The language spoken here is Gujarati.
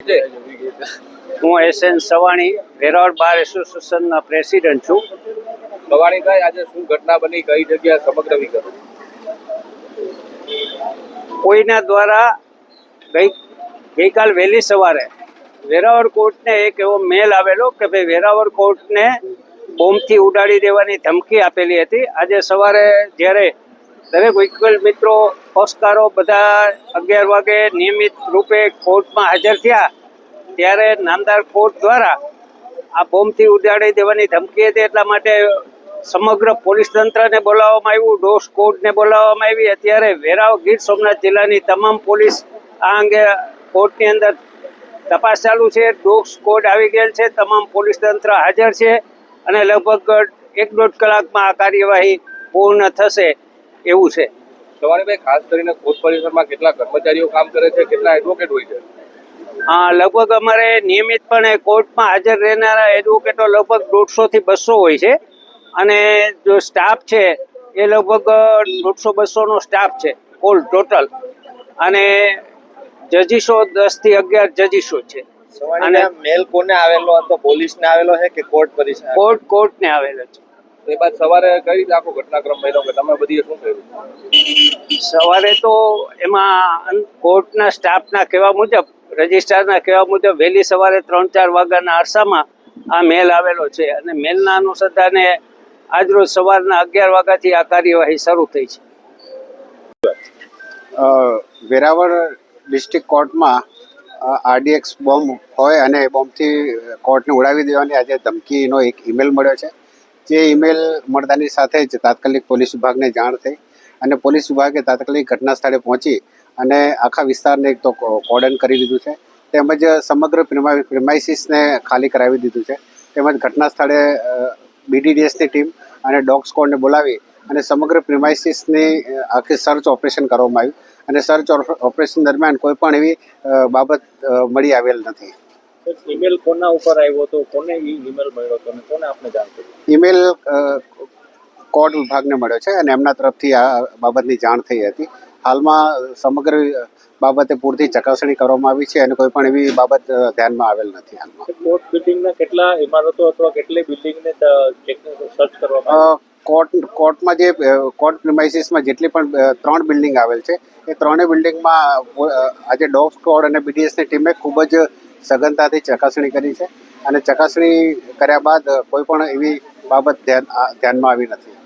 હું S N Savani Veraval bar એસોસિએશનના પ્રેસિડન્ટ છું. સવાણી ભાઈ આજે શું ઘટના બની? કઈ જગ્યા સમગ્ર વિગત કોઈના દ્વારા ગઈ ગઈકાલ વહેલી સવારે વેરાવળ કોર્ટને એક એવો મેલ આવેલો કે ભાઈ વેરાવળ કોર્ટને બોમ્બથી ઉડાડી દેવાની ધમકી આપેલી હતી. આજે સવારે જ્યારે દરેક વકીલ, મિત્રો પક્ષકારો બધા અગિયાર વાગે નિયમિત રૂપે કોર્ટમાં હાજર થયા. ત્યારે નામદાર કોર્ટ દ્વારા આ બોમ્બથી ઉડાડી દેવાની ધમકી હતી. એટલા માટે સમગ્ર પોલીસ તંત્રને બોલાવવામાં આવ્યું. ડોસ કોર્ટને બોલાવવામાં આવી. અત્યારે વેરાવ ગીર સોમનાથ જિલ્લાની તમામ પોલીસ આ અંગે કોર્ટની અંદર તપાસ ચાલુ છે. ડોગ કોર્ટ આવી ગયેલ છે. તમામ પોલીસ તંત્ર હાજર છે અને લગભગ એક દોઢ કલાકમાં આ કાર્યવાહી પૂર્ણ થશે. એવું છે? સવારે ભાઈ ખાસ કરીને કોર્ટ પરિસરમાં કેટલા કર્મચારીઓ કામ કરે છે કેટલા એડવોકેટ હોય છે? હા લગભગ અમારે નિયમિતપણે કોર્ટમાં હાજર રહેનારા એડવોકેટો લગભગ દોઢસો થી બસો હોય છે. અને જો સ્ટાફ છે એ લગભગ દોઢસો બસોનો સ્ટાફ છે ઓલ ટોટલ અને જજીસો દસથી અગિયાર જજીસો છે. અને મેલ કોને આવેલો હતો? પોલીસને આવેલો છે કે કોર્ટ પરિસર? કોર્ટ કોર્ટને આવેલો છે. એ બાદ સવારે કઈ રીતે આખો ઘટનાક્રમ બન્યો કે તમે બધી શું કર્યું? સવારે તો એમાં કોર્ટના સ્ટાફના કહેવા મુજબ રજિસ્ટ્રારના કહેવા મુજબ વહેલી સવારે ત્રણ ચાર વાગ્યાના અરસામાં આ મેલ આવેલો છે અને મેલના અનુસંધાને આજરોજ સવારના અગિયાર વાગ્યાથી આ કાર્યવાહી શરૂ થઈ છે. વેરાવળ ડિસ્ટ્રિક્ટ કોર્ટમાં આરડીએક્સ બોમ્બ હોય અને એ બોમ્બથી કોર્ટને ઉડાવી દેવાની આજે ધમકીનો એક ઈમેલ મળ્યો છે. જે ઈમેલ મળતાની સાથે જ તાત્કાલિક પોલીસ વિભાગને જાણ થઈ અને પોલીસ વિભાગે તાત્કાલિક ઘટના સ્થળે પહોંચી અને આખા વિસ્તારને એક તો કોર્ડન કરી દીધું છે. તેમજ સમગ્ર પ્રિમાઇસીસને ખાલી કરાવી દીધું છે. તેમજ ઘટના સ્થળે બીડીડીએસની ટીમ અને ડોગ સ્કોડને બોલાવી અને સમગ્ર પ્રિમાઇસીસની આખી સર્ચ ઓપરેશન કરવામાં આવ્યું. અને સર્ચ ઓપરેશન દરમિયાન કોઈ પણ એવી બાબત મળી આવેલ નથી. ઈમેલ કોના ઉપર આવ્યો હતો? કોને ઈ ઈમેલ મળ્યો હતો અને કોને આપને જાણ કરી? ઈમેલ કોડ કોર્ટ વિભાગને મળ્યો છે અને એમના તરફથી આ બાબતની જાણ થઈ હતી. હાલમાં સમગ્ર બાબતે પૂરતી ચકાસણી કરવામાં આવી છે અને કોઈ પણ એવી બાબત ધ્યાનમાં આવેલ નથી હાલમાં. કોર્ટ બિલ્ડિંગના કેટલા ઇમારતો અથવા કેટલી બિલ્ડિંગને સર્ચ કરવામાં કોર્ટ કોર્ટમાં જે કોર્ટ પ્રિમાઇસીસમાં જેટલી પણ ત્રણ બિલ્ડિંગ આવેલ છે. એ ત્રણેય બિલ્ડિંગમાં આજે ડોગ સ્કોડ અને બીડીએસની ટીમે ખૂબ જ સઘનતાથી ચકાસણી કરી છે અને ચકાસણી કર્યા બાદ કોઈ પણ એવી બાબત ધ્યાન ધ્યાનમાં આવી નથી.